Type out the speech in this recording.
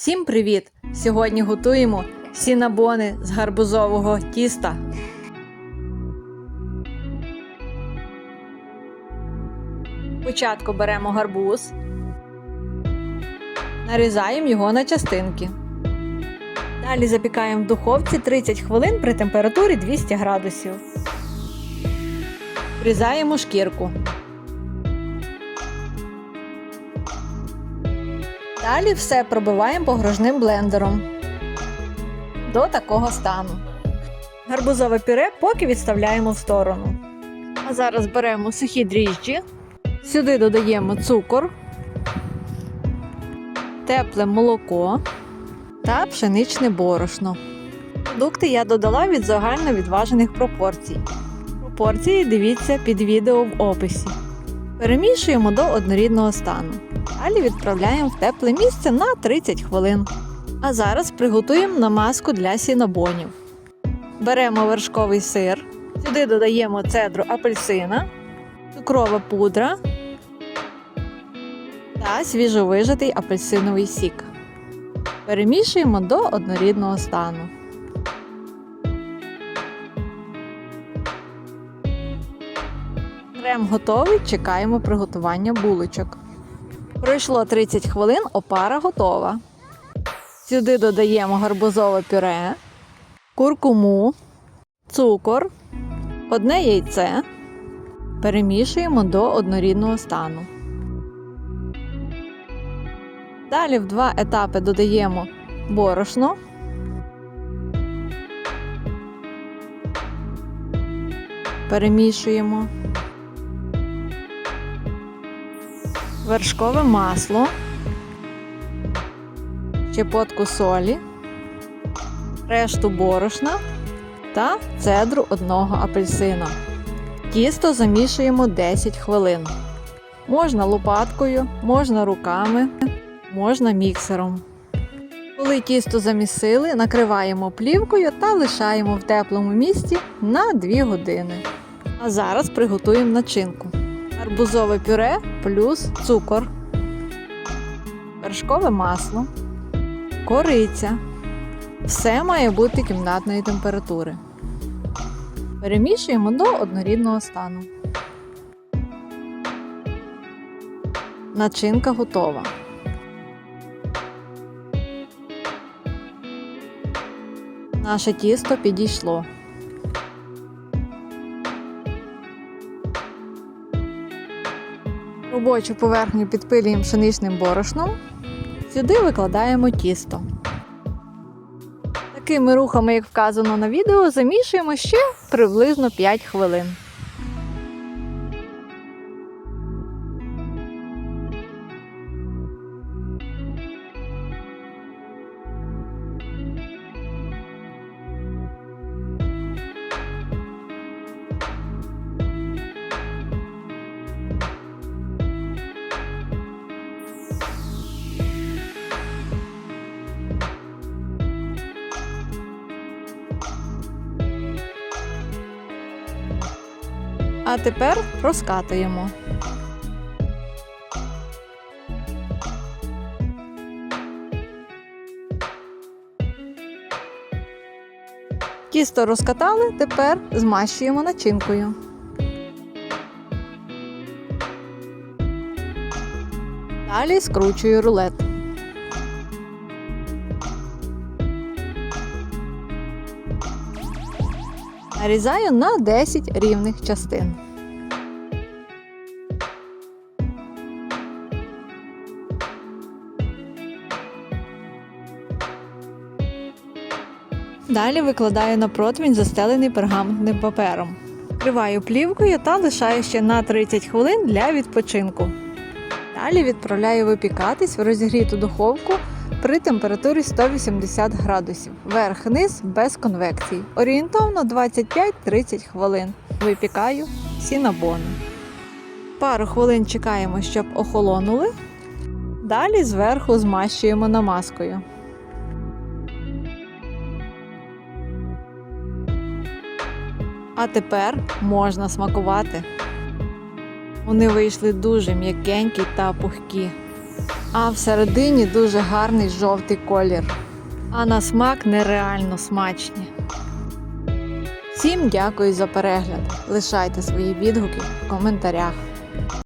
Всім привіт! Сьогодні готуємо сінабони з гарбузового тіста. Спочатку беремо гарбуз, нарізаємо його на частинки. Далі запікаємо в духовці 30 хвилин при температурі 200 градусів. Врізаємо шкірку. Далі все пробиваємо погружним блендером до такого стану. Гарбузове пюре поки відставляємо в сторону. А зараз беремо сухі дріжджі, сюди додаємо цукор, тепле молоко та пшеничне борошно. Продукти я додала від загально відважених пропорцій. Пропорції дивіться під відео в описі. Перемішуємо до однорідного стану. Далі відправляємо в тепле місце на 30 хвилин. А зараз приготуємо намазку для сінобонів. Беремо вершковий сир, сюди додаємо цедру апельсина, цукрова пудра та свіжовижатий апельсиновий сік. Перемішуємо до однорідного стану. Крем готовий, чекаємо приготування булочок. Пройшло 30 хвилин, опара готова. Сюди додаємо гарбузове пюре, куркуму, цукор, одне яйце. Перемішуємо до однорідного стану. Далі в два етапи додаємо борошно. Перемішуємо. Вершкове масло, щепотку солі, решту борошна та цедру одного апельсина. Тісто замішуємо 10 хвилин. Можна лопаткою, можна руками, можна міксером. Коли тісто замісили, накриваємо плівкою та лишаємо в теплому місці на 2 години. А зараз приготуємо начинку арбузове пюре плюс цукор, вершкове масло, кориця. Все має бути кімнатної температури. Перемішуємо до однорідного стану. Начинка готова. Наше тісто підійшло. Робочу поверхню підпилюємо пшеничним борошном. Сюди викладаємо тісто. Такими рухами, як вказано на відео, замішуємо ще приблизно 5 хвилин. А тепер розкатуємо. Тісто розкатали, тепер змащуємо начинкою. Далі скручую рулет. Нарізаю на 10 рівних частин. Далі викладаю на противень застелений пергаментним папером. Вкриваю плівкою та лишаю ще на 30 хвилин для відпочинку. Далі відправляю випікатись в розігріту духовку при температурі 180 градусів. Верх-низ без конвекції. Орієнтовно 25-30 хвилин. Випікаю сінабони. Пару хвилин чекаємо, щоб охолонули. Далі зверху змащуємо намазкою. А тепер можна смакувати. Вони вийшли дуже м'якенькі та пухкі. А всередині дуже гарний жовтий колір. А на смак нереально смачні. Всім дякую за перегляд. Лишайте свої відгуки в коментарях.